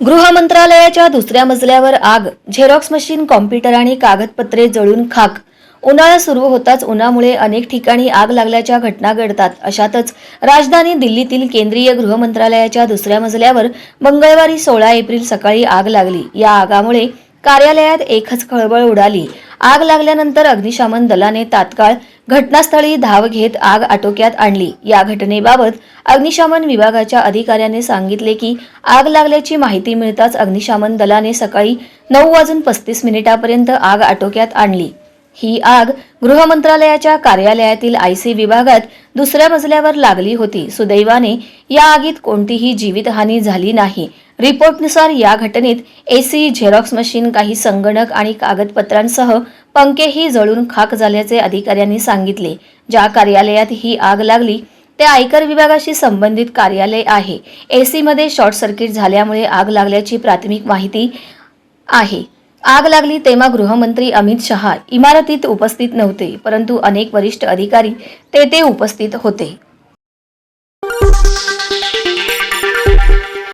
गृह मंत्रालयाच्या दुसऱ्या मजल्यावर आग झेरॉक्स मशीन कॉम्प्युटर आणि कागदपत्रे जळून खाक. उन्हाळा सुरू होताच उन्हामुळे अनेक ठिकाणी आग लागल्याच्या घटना घडतात. अशातच राजधानी दिल्लीतील केंद्रीय गृह मंत्रालयाच्या दुसऱ्या मजल्यावर मंगळवारी सोळा एप्रिल सकाळी आग लागली. या आगामुळे कार्यालयात एकच खळबळ उडाली. आग लागल्यानंतर अग्निशमन दलाने तात्काळ घटनास्थळी धाव घेत आग आटोक्यात आणली. या घटनेबाबत अग्निशमन विभागाच्या अधिकाऱ्याने सांगितले की आग लागल्याची माहिती मिळताच अग्निशमन दलाने सकाळी नऊ वाजून पस्तीस मिनिटापर्यंत आग आटोक्यात आणली. ही आग गृह मंत्रालयाच्या कार्यालयातील आयसी विभागात दुसऱ्या मजल्यावर लागली होती. सुदैवाने या आगीत कोणतीही जीवितहानी झाली नाही. रिपोर्टनुसार या घटनेत एसी झेरॉक्स मशीन काही संगणक आणि कागदपत्रांसह पंखेही जळून खाक झाल्याचे अधिकाऱ्यांनी सांगितले. ज्या कार्यालयात ही आग लागली ते आयकर विभागाशी संबंधित कार्यालय आहे. एसीमध्ये शॉर्ट सर्किट झाल्यामुळे आग लागल्याची प्राथमिक माहिती आहे. आग लागली तेव्हा गृहमंत्री अमित शहा इमारतीत उपस्थित नव्हते परंतु अनेक वरिष्ठ अधिकारी तेथे उपस्थित होते.